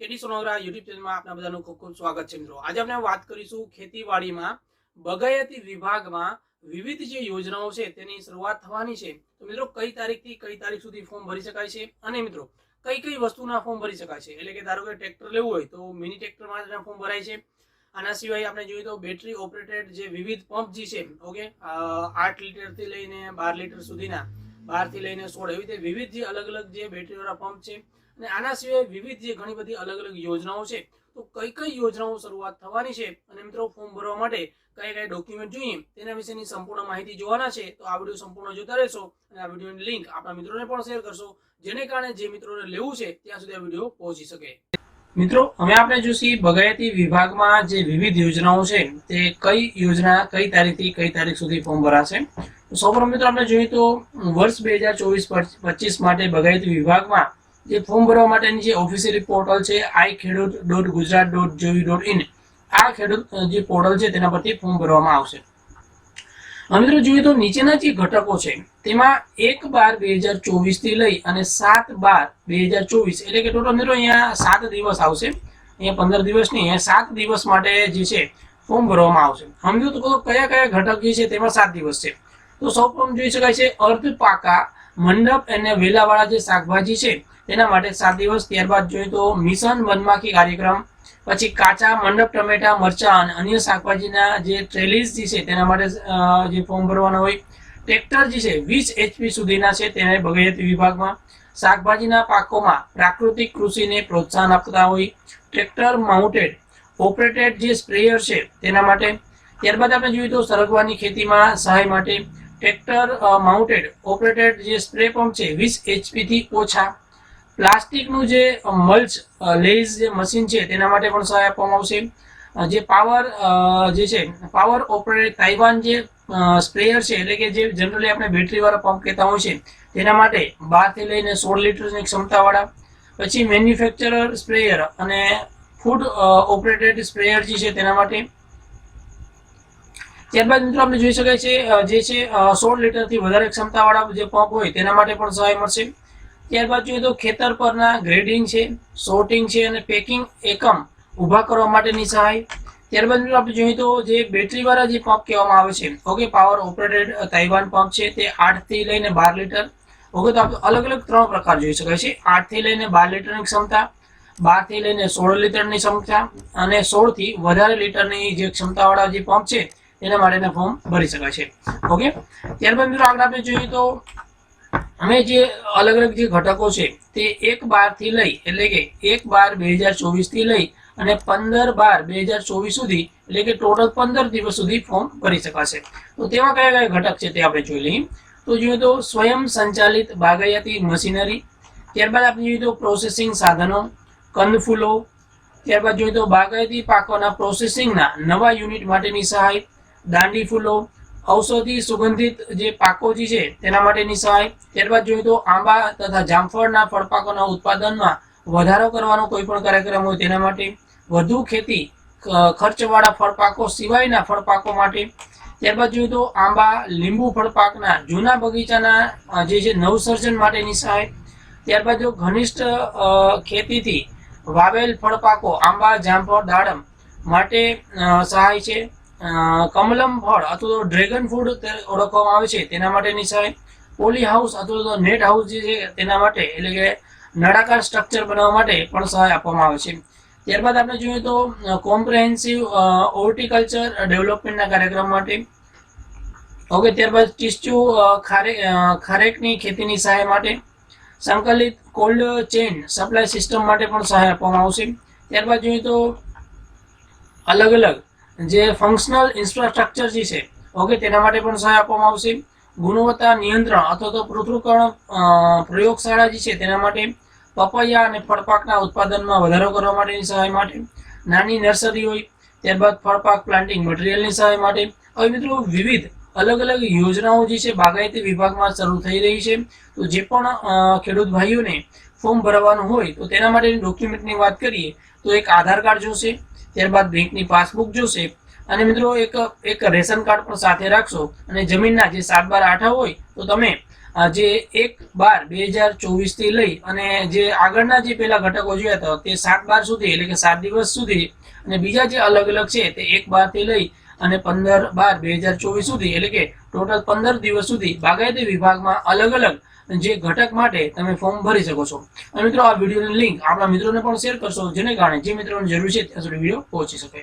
કેડી સોનોગ્રા YouTube ચેનલમાં આપના બધાનું ખૂબ ખૂબ સ્વાગત છે મિત્રો. આજે આપણે વાત કરીશું ખેતીવાડીમાં બગાયતી વિભાગમાં વિવિધ જે યોજનાઓ છે તેની શરૂઆત થવાની છે. તો મિત્રો, કઈ તારીખથી કઈ તારીખ સુધી ફોર્મ ભરી શકાય છે? અને મિત્રો, કઈ કઈ વસ્તુના ફોર્મ ભરી શકાય છે? એટલે કે ધારો કે ટ્રેક્ટર લેવું હોય તો મિની ટ્રેક્ટર માટેના ફોર્મ ભરાય છે. આના સિવાય આપણે જોઈએ તો બેટરી ઓપરેટેડ જે વિવિધ પંપ જે છે, ઓકે આઠ લીટરથી લઈને બાર લીટર સુધીના, બારથી લઈને સોળ, એવી રીતે વિવિધ જે અલગ અલગ જે બેટરીવાળા પંપ છે અને આના સિવાય વિવિધ જે ઘણી બધી અલગ અલગ યોજનાઓ છે, તો કઈ કઈ યોજનાઓ શરૂઆત થવાની છે? અને મિત્રો ફોર્મ ભરવા માટે કઈ કઈ ડોક્યુમેન્ટ જોઈએ? તેના વિશેની સંપૂર્ણ માહિતી જોવાના છે, તો આ વીડિયો સંપૂર્ણ જોતા રહેશો અને આ વિડીયોની લિંક આપણા મિત્રોને પણ શેર કરશો, જેને કારણે જે મિત્રોને લેવું છે, ત્યાં સુધી આ વીડિયો પહોંચી શકે. મિત્રો હવે આપણે જોઈશું બગાયતી વિભાગમાં જે વિવિધ યોજનાઓ છે, તે કઈ યોજના, કઈ તારીખથી, કઈ તારીખ સુધી ફોર્મ ભરાશે? સૌપ્રથમ મિત્રો આપણે જોઈએ તો વર્ષ બે હજાર ચોવીસ પચીસ માટે બગાયતી વિભાગમાં જે ફોર્મ ભરવા માટેની જે ઓફિશિયલ પોર્ટલ છે, આઈ ખેડૂત dot Gujarat dot G V dot in ખેડૂત જે પોર્ટલ છે તેના પરથી ફોર્મ ભરવામાં આવશે. મિત્રો જોઈએ તો નીચેના જે ઘટકો છે, તેમાં એક બાર બે હજાર ચોવીસથી લઈ અને સાત બાર બે હજાર ચોવીસ, એટલે કે ટોટલ મિત્રો અહીંયા સાત દિવસ આવશે. અહીંયા પંદર દિવસ નહીં, અહીંયા સાત દિવસ માટે જે છે, ફોર્મ ભરવામાં આવશે. સમજો તો કયા કયા ઘટક જે છે તેમાં સાત દિવસ છે. તો સૌપ્રથમ જોઈ શકાય છે અર્ધ પાકા મંડપ અને વેલાવાળા જે શાકભાજી છે તેના માટે સાત દિવસ ત્યારબાદ જોઈએ તો મિશન વનમાખી કાર્યક્રમ, પછી કાચા મંડપ, ટમેટા, મરચા અને અન્ય શાકભાજીના જે ટ્રેલીસ જે છે તેના માટે જે ફોર્મ ભરવાના હોય ટ્રેક્ટર જે છે, વીસ એચપી સુધીના છે તેને બગાયતી વિભાગમાં. શાકભાજીના પાકોમાં પ્રાકૃતિક કૃષિને પ્રોત્સાહન આપતા હોય. ટ્રેક્ટર માઉન્ટેડ ઓપરેટેડ જે સ્પ્રેયર છે તેના માટે. ત્યારબાદ આપણે જોઈએ તો સરગવાની ખેતીમાં સહાય માટે ટ્રેક્ટર માઉન્ટેડ ઓપરેટેડ જે સ્પ્રે પંપ છે, વીસ એચપી થી ઓછા. પ્લાસ્ટિકનું જે મલ્ચ લેઝ જે મશીન છે, તેના માટે પણ સહાય આપવામાં આવશે. જે પાવર જે છે પાવર ઓપરેટેડ તાઇવાન જે સ્પ્રેયર છે, એટલે કે જે જનરલી આપણે બેટરીવાળા પંપ કહેતા હોય છે, તેના માટે બારથી લઈને સોળ લીટરની ક્ષમતાવાળા, પછી મેન્યુફેક્ચરર સ્પ્રેયર અને ફૂડ ઓપરેટેડ સ્પ્રેયર જે છે, તેના માટે. ત્યારબાદ મિત્રો આપણે જોઈ શકાય છે જે છે સોળ લીટરથી વધારે ક્ષમતાવાળા જે પંપ હોય, તેના માટે પણ સહાય મળશે. ત્યારબાદ જોઈએ તો ખેતર પરના ગ્રેડિંગ છે સોર્ટિંગ છે અને પેકિંગ એકમ ઊભા કરવા માટેની સહાય. ત્યારબાદ મિત્રો આપણે જોઈએ તો જે બેટરીવાળા જે પંપ કહેવામાં આવે છે okay power operated Taiwan pump છે, તે આઠથી લઈને બાર લીટર. ઓકે તો આપણે અલગ અલગ ત્રણ પ્રકાર જોઈ શકાય છે. આઠથી લઈને બાર લીટરની ક્ષમતા બારથી લઈને સોળ લીટરની ક્ષમતા અને સોળથી વધારે લીટરની જે ક્ષમતાવાળા જે પંપ છે એના માટેના ફોર્મ ભરી શકાય છે. ઓકે ત્યારબાદ મિત્રો આગળ આપણે જોઈએ તો અમે જે અલગ અલગ જે ઘટકો છે, તે એક બારથી લઈ, એટલે કે એક બાર બે હજાર ચોવીસથી લઈ અને પંદર બાર બે હજાર ચોવીસ સુધી, એટલે કે ટોટલ પંદર દિવસ સુધી ફોર્મ ભરી શકાશે. તો તેમાં કયા કયા ઘટક છે તે આપણે જોઈ લઈએ. તો જોઈએ તો સ્વયં સંચાલિત બાગાયતી મશીનરી, ત્યારબાદ આપણે જોઈએ તો પ્રોસેસિંગ સાધનો કંદફૂલો ત્યારબાદ જોઈએ તો બાગાયતી પાકોના પ્રોસેસિંગના નવા યુનિટ માટેની સહાય, દાંડી ફૂલો ઔષધિ સુગંધિત જે પાકો જે છે, તેના માટેની સહાય. ત્યારબાદ જોઈએ તો આંબા તથા જામફળના ફળપાકોના ઉત્પાદનમાં વધારો કરવાનો કોઈ પણ કાર્યક્રમ હોય તેના માટે વધુ ખેતી ખર્ચવાળા ફળપાકો સિવાયના ફળપાકો માટે. ત્યારબાદ જોઈએ તો આંબા લીંબુ ફળપાકના જૂના બગીચાના જે છે નવસર્જન માટેની સહાય. ત્યારબાદ જો ઘનિષ્ઠ ખેતીથી વાવેલ ફળપાકો આંબા, જામફળ, દાડમ માટે સહાય છે. કમલમ ફળ અથવા તો ડ્રેગન ફૂડ ઓળખવામાં આવે છે, તેના માટેની સહાય પોલી હાઉસ અથવા તો નેટ હાઉસ જે છે, તેના માટે, એટલે કે નળાકાર સ્ટ્રક્ચર બનાવવા માટે પણ સહાય આપવામાં આવે છે. ત્યારબાદ આપણે જોઈએ તો કોમ્પ્રેહેન્સિવ ઓર્ટિકલ્ચર ડેવલપમેન્ટના કાર્યક્રમ માટે. ઓકે, ત્યારબાદ ટીસ્યુ ખારે ખારેકની ખેતીની સહાય માટે. સંકલિત કોલ્ડ ચેઇન સપ્લાય સિસ્ટમ માટે પણ સહાય આપવામાં આવશે. ત્યારબાદ જોઈએ તો અલગ અલગ જે ફંક્શનલ ઇન્ફ્રાસ્ટ્રક્ચર જે છે ઓકે તેના માટે પણ સહાય આપવામાં આવશે. ગુણવત્તા નિયંત્રણ અથવા તો પૃથ્વીકરણ પ્રયોગશાળા જે છે, તેના માટે પપૈયા અને ફળપાકના ઉત્પાદનમાં વધારો કરવા માટેની સહાય માટે. નાની નર્સરી હોય, ત્યારબાદ ફળપાક પ્લાન્ટિંગ મટીરિયલની સહાય માટે. હવે મિત્રો, વિવિધ અલગ અલગ યોજનાઓ જે છે, બાગાયતી વિભાગમાં શરૂ થઈ રહી છે. તો જે પણ ખેડૂત ભાઈઓને ફોર્મ ભરવાનું હોય, તો તેના માટેની ડોક્યુમેન્ટની વાત કરીએ, તો એક આધાર કાર્ડ જોશે ત્યારબાદ બેંકની પાસબુક જોશે. અને મિત્રો એક એક રેશન કાર્ડ પણ સાથે રાખશો. અને જમીનના જે સાત બાર આઠા હોય, તો તમે જે એક બાર બે હજાર ચોવીસથી લઈ અને જે આગળના જે પેલા ઘટકો જોયા હતા, તે સાત બાર સુધી, એટલે કે સાત દિવસ સુધી, અને બીજા જે અલગ અલગ છે, તે એક બારથી લઈ અને પંદર બાર બે હજાર ચોવીસ સુધી, એટલે કે ટોટલ પંદર દિવસ સુધી બાગાયતી વિભાગમાં અલગ અલગ જે ઘટક માટે તમે ફોર્મ ભરી શકો છો. અને મિત્રો, આ વિડીયોની લિંક આપણા મિત્રોને પણ શેર કરશો, જેને કારણે જે મિત્રોને જરૂર છે, ત્યાં સુધી વીડિયો પહોંચી શકે.